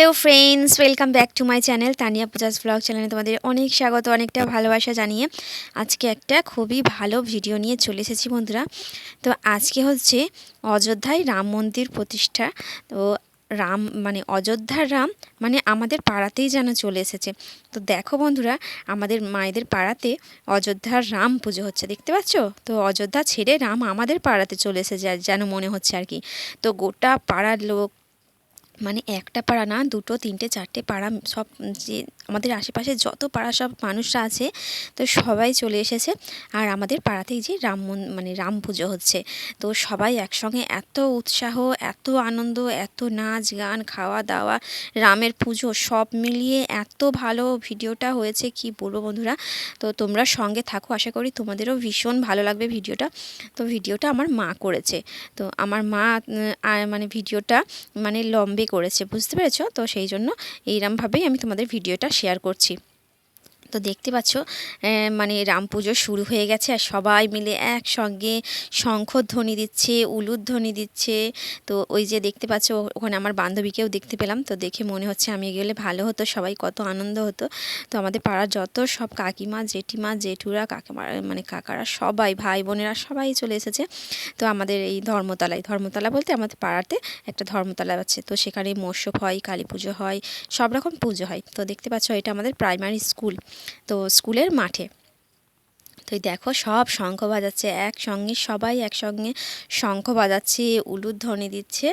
Hello friends, welcome back to my channel Tania Puja's vlog চ্যানেলে তোমাদের অনেক স্বাগত, অনেকটা ভালোবাসা জানিয়ে আজকে একটা খুবই ভালো ভিডিও নিয়ে চলে এসেছি বন্ধুরা। তো আজকে হচ্ছে অযোধ্যায় রাম মন্দির প্রতিষ্ঠা। তো রাম মানে অযোধ্যার রাম মানে আমাদের পাড়াতেই যেন চলে এসেছে। তো দেখো বন্ধুরা, আমাদের মায়েদের পাড়াতে অযোধ্যার রাম পুজো হচ্ছে, দেখতে পাচ্ছ? তো অযোধ্যা ছেড়ে রাম আমাদের পাড়াতে চলে এসেছে, যেন মনে হচ্ছে আর কি। তো গোটা পাড়ার লোক মানে একটা পাড়া না, দুটো, তিনটে, চারটে পাড়া সব যে আমাদের আশেপাশে যত পাড়া সব মানুষরা আছে, তো সবাই চলে এসেছে। আর আমাদের পাড়াতেই যে রাম মন রাম পুজো হচ্ছে। তো সবাই একসঙ্গে এত উৎসাহ, এত আনন্দ, এত নাচ গান খাওয়া দাওয়া রামের পুজো সব মিলিয়ে এত ভালো ভিডিওটা হয়েছে, কি বলব বন্ধুরা? তো তোমরা সঙ্গে থাকো, আশা করি তোমাদেরও ভীষণ ভালো লাগবে ভিডিওটা। তো ভিডিওটা আমার মা করেছে। তো আমার মা মানে ভিডিওটা মানে লম্বে করেছে বুঝতে পেরেছ? তো সেই জন্য এইরমভাবেই আমি তোমাদের ভিডিওটা শেয়ার করছি। তো দেখতে পাচ্ছ মানে রাম পুজো শুরু হয়ে গেছে আর সবাই মিলে একসঙ্গে শঙ্খধ্বনি দিচ্ছে উলুধ্বনি দিচ্ছে। তো ওই যে দেখতে পাচ্ছ, ওখানে আমার বান্ধবীকেও দেখতে পেলাম। তো দেখে মনে হচ্ছে আমি গেলে ভালো হতো, সবাই কত আনন্দ হতো। তো আমাদের পাড়ার যত সব কাকিমা, জেঠিমা, জেঠুরা, কাকিমা মানে কাকারা সবাই, ভাই বোনেরা সবাই চলে এসেছে। তো আমাদের এই ধর্মতলায়, ধর্মতলা বলতে আমাদের পাড়াতে একটা ধর্মতলা আছে। তো সেখানে মোর্শব হয়, কালী পুজো হয়, সব রকম পুজো হয়। তো দেখতে পাচ্ছ, এটা আমাদের প্রাইমারি স্কুল তো স্কুলের মাঠে। তো দেখো সব শঙ্খ বাজাচ্ছে, একসঙ্গে সবাই একসঙ্গে শঙ্খ বাজাচ্ছে, উলুর ধ্বনি দিচ্ছে।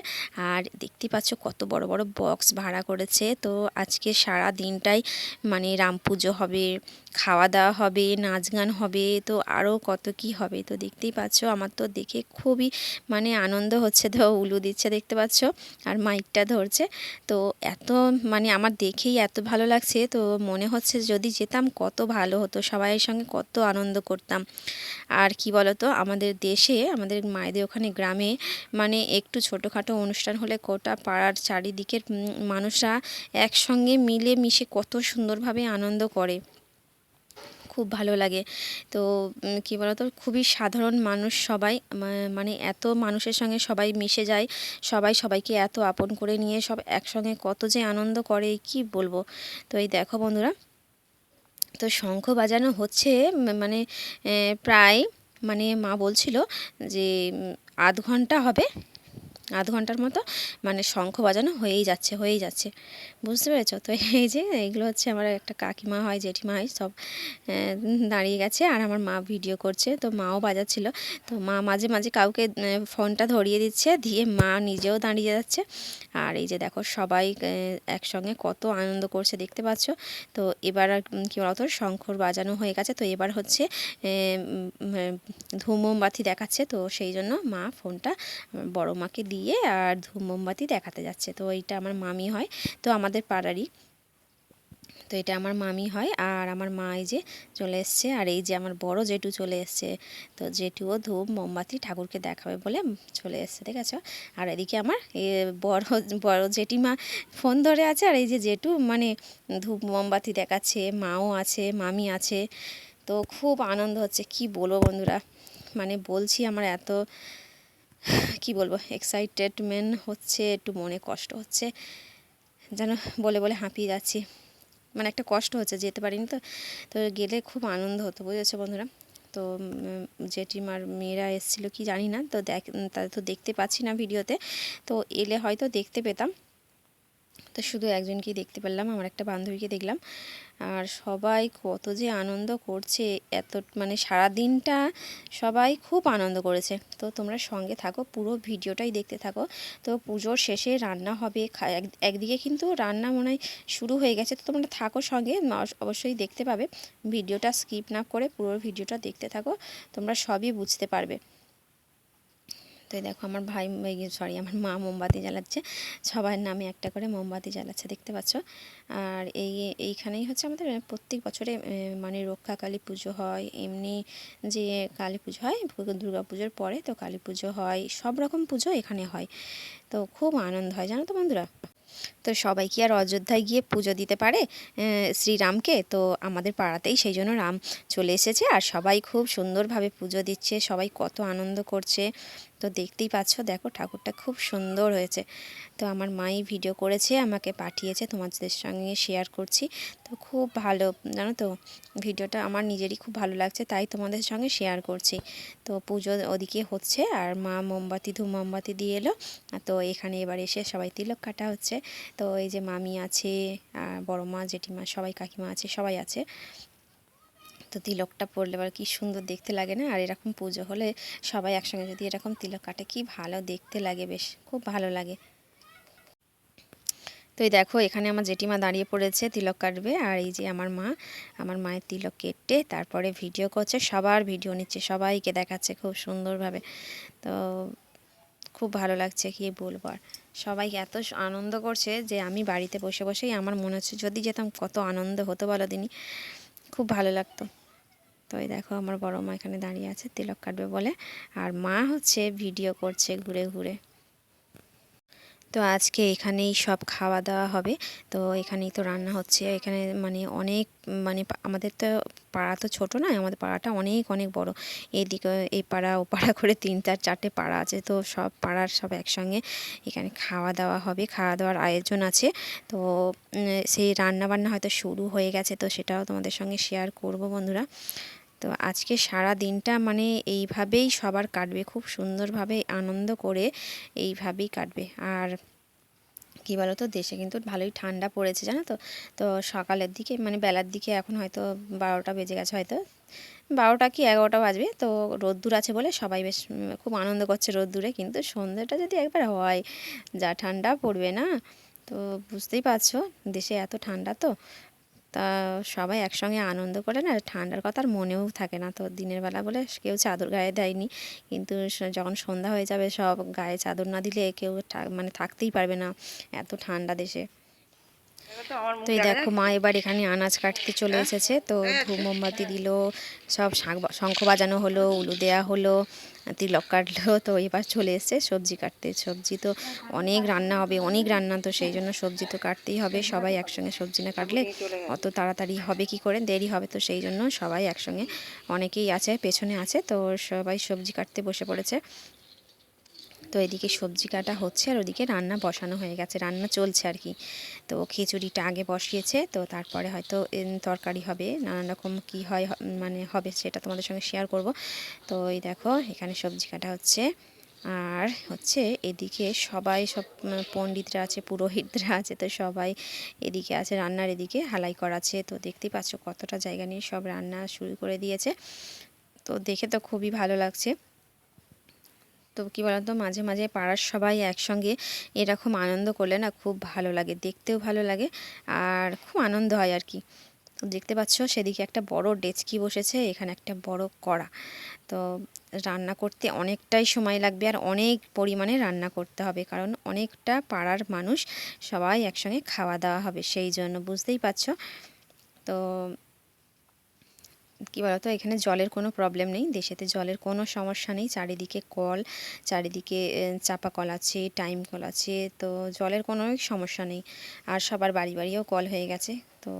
আর দেখতে পাচ্ছ কত বড় বড় বক্স ভাড়া করেছে। তো আজকে সারা দিনটাই মানে রাম পুজো হবে। খাওয়া দাওয়া হবে নাচ গান হবে, তো আরও কত কি হবে? তো দেখতেই পাচ্ছ, আমার তো দেখে খুবই মানে আনন্দ হচ্ছে তো, উলু দিচ্ছে দেখতে পাচ্ছ, আর মাইকটা ধরছে। তো এত মানে আমার দেখেই এত ভালো লাগছে, তো মনে হচ্ছে যদি যেতাম কত ভালো হতো সবাইয়ের সঙ্গে কত আনন্দ করতাম। আর কি বলতো, আমাদের দেশে, আমাদের মায়েদের ওখানে গ্রামে মানে একটু ছোটোখাটো অনুষ্ঠান হলে গোটা পাড়ার চারিদিকের মানুষরা একসঙ্গে মিলে মিশে কত সুন্দরভাবে আনন্দ করে। খুব ভালো লাগে। তো কী বলতো? খুবই সাধারণ মানুষ সবাই মানে এত মানুষের সঙ্গে সবাই মিশে যায়, সবাই সবাইকে এত আপন করে নিয়ে, সব একসঙ্গে কত যে আনন্দ করে, কি বলব? তো এই দেখো বন্ধুরা, তো শঙ্খ বাজানো হচ্ছে মানে প্রায় মানে মা বলছিল যে আধ ঘণ্টা হবে। আধ ঘণ্টার মতো মানে শঙ্খ বাজানো হয়েই যাচ্ছে হয়েই যাচ্ছে। বুঝতে পেরেছ? তো এই যে এইগুলো হচ্ছে আমার একটা কাকিমা হয় জেঠিমা হয় সব দাঁড়িয়ে গেছে। আর আমার মা ভিডিও করছে তো মাও বাজাচ্ছিল। তো মা মাঝে মাঝে কাউকে ফোনটা ধরিয়ে দিচ্ছে দিয়ে মা নিজেও দাঁড়িয়ে যাচ্ছে। আর এই যে দেখো সবাই একসঙ্গে কত আনন্দ করছে দেখতে পাচ্ছ? তো এবার আর কী বলতো শঙ্খর বাজানো হয়ে গেছে। তো এবার হচ্ছে এ, উম, উম, ধূম মোমবাতি দেখাচ্ছে। তো সেই জন্য মা ফোনটা বড় মাকে দিয়ে আর ধূম মোমবাতি দেখাতে যাচ্ছে। তো এইটা আমার মামি হয়, তো আমাদের পাড়ারই। তো এটা আমার মামি হয় আর আমার মা এই যে চলে এসছে আর এই যে আমার বড় জেঠু চলে এসছে। তো জেঠুও ধূপ মোমবাতি ঠাকুরকে দেখাবে বলে চলে এসছে, ঠিক আছে? আর এদিকে আমার এ বড় বড় জেঠিমা ফোন ধরে আছে আর এই যে জেঠু মানে ধূপ মোমবাতি দেখাচ্ছে, মাও আছে, মামি আছে। তো খুব আনন্দ হচ্ছে, কি বলব বন্ধুরা? মানে বলছি আমার এত কি বলব এক্সাইটেডমেন্ট হচ্ছে, একটু মনে কষ্ট হচ্ছে, যেন বলে বলে হাঁপিয়ে যাচ্ছি। মানে একটা কষ্ট হচ্ছে, যেতে পারিনি তো। তো গেলে খুব আনন্দ হতো, বুঝেছ বন্ধুরা? তো জেঠিমার মেয়েরা এসেছিল, কি জানি না, তো দেখ তাদের তো দেখতে পাচ্ছি না ভিডিওতে। তো এলে হয়তো দেখতে পেতাম। তো শুধু একজনকেই দেখতে পেলাম, আমার একটা বান্ধবীকে দেখলাম। আর সবাই কত যে আনন্দ করছে, এত মানে সারা দিনটা সবাই খুব আনন্দ করেছে। তো তোমরা সঙ্গে থাকো, পুরো ভিডিওটাই দেখতে থাকো। তো পুজোর শেষে রান্না হবে একদিকে কিন্তু রান্না মনে হয় শুরু হয়ে গেছে। তো তোমরা থাকো সঙ্গে অবশ্যই দেখতে পাবে। ভিডিওটা স্কিপ না করে পুরো ভিডিওটা দেখতে থাকো, তোমরা সবই বুঝতে পারবে। তো এই দেখো আমার ভাই সরি আমার মা মোমবাতি জ্বালাচ্ছে। সবার নামে একটা করে মোমবাতি জ্বালাচ্ছে, দেখতে পাচ্ছ? আর এই, এইখানেই হচ্ছে আমাদের প্রত্যেক বছরে মানে রক্ষা কালী পুজো হয়, এমনি যে কালী পুজো হয় দুর্গা পুজোর পরে তো কালী পুজো হয়, সব রকম পুজো এখানে হয়। তো খুব আনন্দ হয়, জানো তো বন্ধুরা? তো সবাই কি আর অযোধ্যায় গিয়ে পুজো দিতে পারে? শ্রীরামকে? তো আমাদের পাড়াতেই সেই জন্য রাম চলে এসেছে, আর সবাই খুব সুন্দরভাবে পুজো দিচ্ছে, সবাই কত আনন্দ করছে। তো দেখতেই পাচ্ছ, দেখো ঠাকুরটা খুব সুন্দর হয়েছে। তো আমার মাই ভিডিও করেছে, আমাকে পাঠিয়েছে, তোমাদের সঙ্গে শেয়ার করছি। তো খুব ভালো, জানো তো ভিডিওটা আমার নিজেরই খুব ভালো লাগছে, তাই তোমাদের সঙ্গে শেয়ার করছি। তো পুজো ওদিকে হচ্ছে, আর মা মোমবাতি, ধূপ মোমবাতি দিয়ে এলো। তো এখানে এবার এসে সবাই তিলক কাটা হচ্ছে। তো এই যে মামি আছে, আর বড় মা, জেঠিমা, সবাই কাকিমা আছে, সবাই আছে। তো তিলকটা পরলে এবার কি সুন্দর দেখতে লাগে না? আর এরকম পুজো হলে সবাই একসঙ্গে যদি এরকম তিলক কাটে, কি ভালো দেখতে লাগে বেশ, খুব ভালো লাগে। তো এই দেখো, এখানে আমার জেঠিমা দাঁড়িয়ে পড়েছে তিলক কাটবে, আর এই যে আমার মা, আমার মায়ের তিলক কেটে তারপরে ভিডিও করছে, সবার ভিডিও নিচ্ছে, সবাইকে দেখাচ্ছে খুব সুন্দরভাবে। তো খুব ভালো লাগছে, কি বলব আর। সবাই এত আনন্দ করছে যে আমি বাড়িতে বসে বসেই আমার মনে হচ্ছে যদি যেতাম কত আনন্দ হতো বলো দিনই খুব ভালো লাগতো। তো এই দেখো আমার বড় মা এখানে দাঁড়িয়ে আছে, তিলক কাটবে বলে। আর মা হচ্ছে ভিডিও করছে ঘুরে ঘুরে। তো আজকে এখানেই সব খাওয়া দাওয়া হবে। তো এখানেই তো রান্না হচ্ছে। এখানে মানে অনেক মানে আমাদের তো পাড়া তো ছোট নয় আমাদের পাড়াটা অনেক অনেক বড়। এদিকে এই পাড়া, ও পাড়া করে তিন চার, চারটে পাড়া আছে। তো সব পাড়ার সব একসঙ্গে এখানে খাওয়া দাওয়া হবে। খাওয়া দাওয়ার আয়োজন আছে। তো সেই রান্না বান্না হয়তো শুরু হয়ে গেছে। তো সেটাও তোমাদের সঙ্গে শেয়ার করব বন্ধুরা। তো আজকে সারা দিনটা মানে এইভাবেই সবার কাটবে, খুব সুন্দরভাবে আনন্দ করে এইভাবেই কাটবে। আর কী বলো তো দেশে কিন্তু ভালোই ঠান্ডা পড়েছে, জানো তো? তো সকালের দিকে মানে বেলার দিকে এখন হয়তো বারোটা বেজে গেছে হয়তো। বারোটা কি এগারোটা বাজবে? তো রোদ্দুর আছে বলে সবাই বেশ খুব আনন্দ করছে রোদ্দুরে। কিন্তু সন্ধ্যেটা যদি একবার হয়, যা ঠান্ডা পড়বে না, তো বুঝতেই পারছ, দেশে এত ঠান্ডা তো। তা সবাই একসঙ্গে আনন্দ করে না, ঠান্ডার কথা আর মনেও থাকে না। তো দিনের বেলা বলে কেউ চাদর গায়ে দেয়নি, কিন্তু যখন সন্ধ্যা হয়ে যাবে সব গায়ে চাদর না দিলে কেউ মানে থাকতেই পারবে না এত ঠান্ডা দেশে। তো এই দেখো মা এবার এখানে আনাজ কাটতে চলে হ্যাঁ? এসেছে। তো ধূপ মোমবাতি দিল সব শঙ্খ বাজানো হলো উলু দেওয়া হলো তিলক কাটলো তো এবার চলে এসছে সবজি কাটতে। সবজি তো অনেক রান্না হবে অনেক রান্না তো সেই জন্য সবজি তো কাটতেই হবে। সবাই একসঙ্গে সবজি না কাটলে অত তাড়াতাড়ি হবে কি করে? দেরি হবে তো সেই জন্য সবাই একসঙ্গে অনেকেই আছে পেছনে আছে তো সবাই সবজি কাটতে বসে পড়েছে। তো এদিকে সবজি কাটা হচ্ছে আর ওদিকে রান্না বসানো হয়ে গেছে, রান্না চলছে আর কি। তো খিচুড়িটা আগে বসিয়েছে, তো তারপরে হয়তো তরকারি হবে, নানান রকম কী হয় মানে হবে সেটা তোমাদের সঙ্গে শেয়ার করব। তো এই দেখো, এখানে সবজি কাটা হচ্ছে। আর হচ্ছে এদিকে সবাই সব পণ্ডিতরা আছে, পুরোহিতরা আছে, তো সবাই এদিকে আছে, রান্নার এদিকে হালাই করা আছে তো দেখতেই পাচ্ছ কতটা জায়গা নিয়ে সব রান্না শুরু করে দিয়েছে। তো দেখে তো খুবই ভালো লাগছে। তো কী বলতো, মাঝে মাঝে পাড়ার সবাই একসঙ্গে এরকম আনন্দ করলে না খুব ভালো লাগে, দেখতেও ভালো লাগে আর খুব আনন্দ হয় আর কি। তো দেখতে পাচ্ছ সেদিকে একটা বড় ডেচকি বসেছে, এখানে একটা বড় কড়া। তো রান্না করতে অনেকটাই সময় লাগবে আর অনেক পরিমাণে রান্না করতে হবে কারণ অনেকটা পাড়ার মানুষ সবাই একসঙ্গে খাওয়া দাওয়া হবে, সেই জন্য বুঝতেই পারছ। তো কী বলতো, এখানে জলের কোনো প্রবলেম নেই। দেশেতে জলের কোনো সমস্যা নেই। চারিদিকে কল, চারিদিকে চাপা কল আছে টাইম কল আছে, তো জলের কোনো সমস্যা নেই। আর সবার বাড়ি বাড়িও কল হয়ে গেছে, তো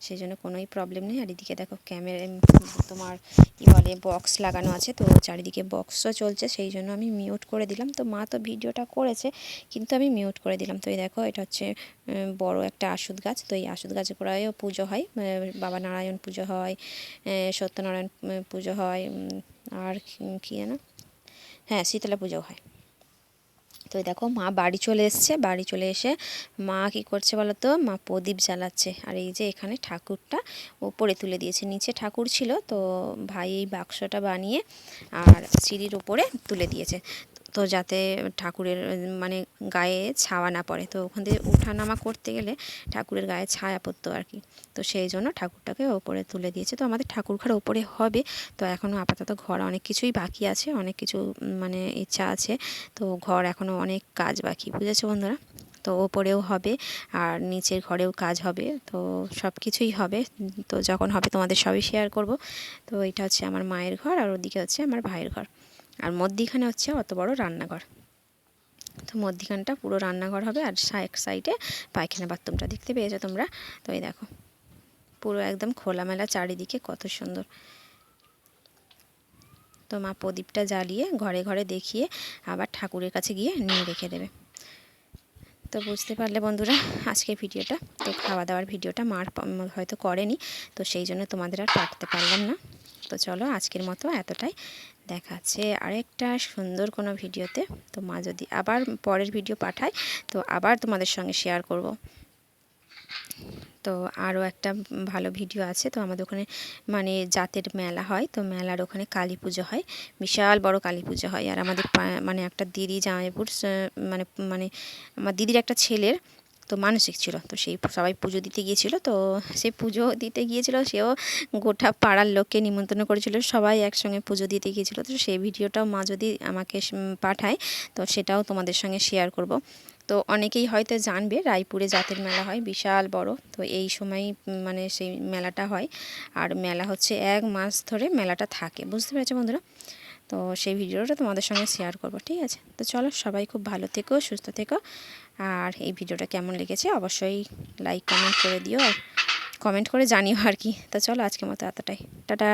সেই জন্য কোনোই প্রবলেম নেই। আর এদিকে দেখো ক্যামেরা তোমার কী বলে বক্স লাগানো আছে, তো চারিদিকে বক্সও চলছে সেই জন্য আমি মিউট করে দিলাম। তো মা তো ভিডিওটা করেছে, কিন্তু আমি মিউট করে দিলাম। তো এই দেখো, এটা হচ্ছে বড় একটা আশুদ গাছ। তো এই আশুদ গাছে করায়ও পুজো হয় বাবা নারায়ণ পুজো হয় সত্যনারায়ণ পুজো হয় আর কী যেন? হ্যাঁ শীতলা পুজো হয়। তো দেখো মা বাড়ি চলে এসছে, বাড়ি চলে এসে মা কি করছে বলো তো মা প্রদীপ জ্বালাচ্ছে। আর এই যে এখানে ঠাকুরটা ওপরে তুলে দিয়েছে। নিচে ঠাকুর ছিল, তো ভাই এই বাক্সটা বানিয়ে আর সিঁড়ির ওপরে তুলে দিয়েছে। তো যাতে ঠাকুরের মানে গায়ে ছাওয়া না পড়ে। তো ওখান থেকে উঠানামা করতে গেলে ঠাকুরের গায়ে ছায়া পড়তো আর কি। তো সেই জন্য ঠাকুরটাকে ওপরে তুলে দিয়েছে। তো আমাদের ঠাকুর ঘর ওপরে হবে। তো এখনও আপাতত ঘর অনেক কিছুই বাকি আছে, অনেক কিছু মানে ইচ্ছা আছে। তো ঘর এখনও অনেক কাজ বাকি, বুঝেছ বন্ধুরা? তো ওপরেও হবে আর নিচের ঘরেও কাজ হবে। তো সব কিছুই হবে। তো যখন হবে তোমাদের সবই শেয়ার করব। তো এটা হচ্ছে আমার মায়ের ঘর আর ওদিকে হচ্ছে আমার ভাইয়ের ঘর। আর মধ্যিখানে হচ্ছে অত বড় রান্নাঘর। তো মধ্যিখানটা পুরো রান্নাঘর হবে আর এক সাইডে পায়খানা বাথরুমটা দেখতে পেয়েছ তোমরা? তো এই দেখো, পুরো একদম খোলামেলা চারিদিকে কত সুন্দর। তো মা প্রদীপটা জ্বালিয়ে ঘরে ঘরে দেখিয়ে আবার ঠাকুরের কাছে গিয়ে নিয়ে রেখে দেবে। তো বুঝতে পারলে বন্ধুরা, আজকে ভিডিওটা, তো খাওয়া দাওয়ার ভিডিওটা মার হয়তো করেনি, তো সেই জন্য তোমাদের আর পাঠাতে পারলাম না। তো চলো আজকের মতো এতটাই। দেখাচ্ছে আরেকটা সুন্দর কোনো ভিডিওতে। তো মা যদি আবার পরের ভিডিও পাঠায়, তো আবার তোমাদের সঙ্গে শেয়ার করব। তো আরও একটা ভালো ভিডিও আছে। তো আমাদের ওখানে মানে জাতের মেলা হয়। তো মেলার ওখানে কালী পুজো হয়। বিশাল বড় কালী পুজো হয়। আর আমাদের মানে একটা দিদি জামাইপুর মানে মানে আমার দিদির একটা ছেলের তো মানসিক ছিল। তো সেই সবাই পুজো দিতে গিয়েছিল। তো সে পুজো দিতে গিয়েছিল, সেও গোটা পাড়ার লোককে নিমন্ত্রণ করেছিল। সবাই একসঙ্গে পুজো দিতে গিয়েছিল। তো সেই ভিডিওটাও মা যদি আমাকে পাঠায়, তো সেটাও তোমাদের সঙ্গে শেয়ার করব। তো অনেকেই হয়তো জানবে, রায়পুরে জাতের মেলা হয়, বিশাল, বড়। তো এই সময় মানে সেই মেলাটা হয়। আর মেলা হচ্ছে এক মাস ধরে মেলাটা থাকে। বুঝতে পেরেছ বন্ধুরা? তো সেই ভিডিওটা তোমাদের সঙ্গে শেয়ার করব, ঠিক আছে? তো চলো সবাই খুব ভালো থেকো, সুস্থ থেকো। আর এই ভিডিওটা কেমন লেগেছে অবশ্যই লাইক কমেন্ট করে দিও আর কমেন্ট করে জানিও আর কি। তো চলো আজকের মতো এতটাই। টাটা!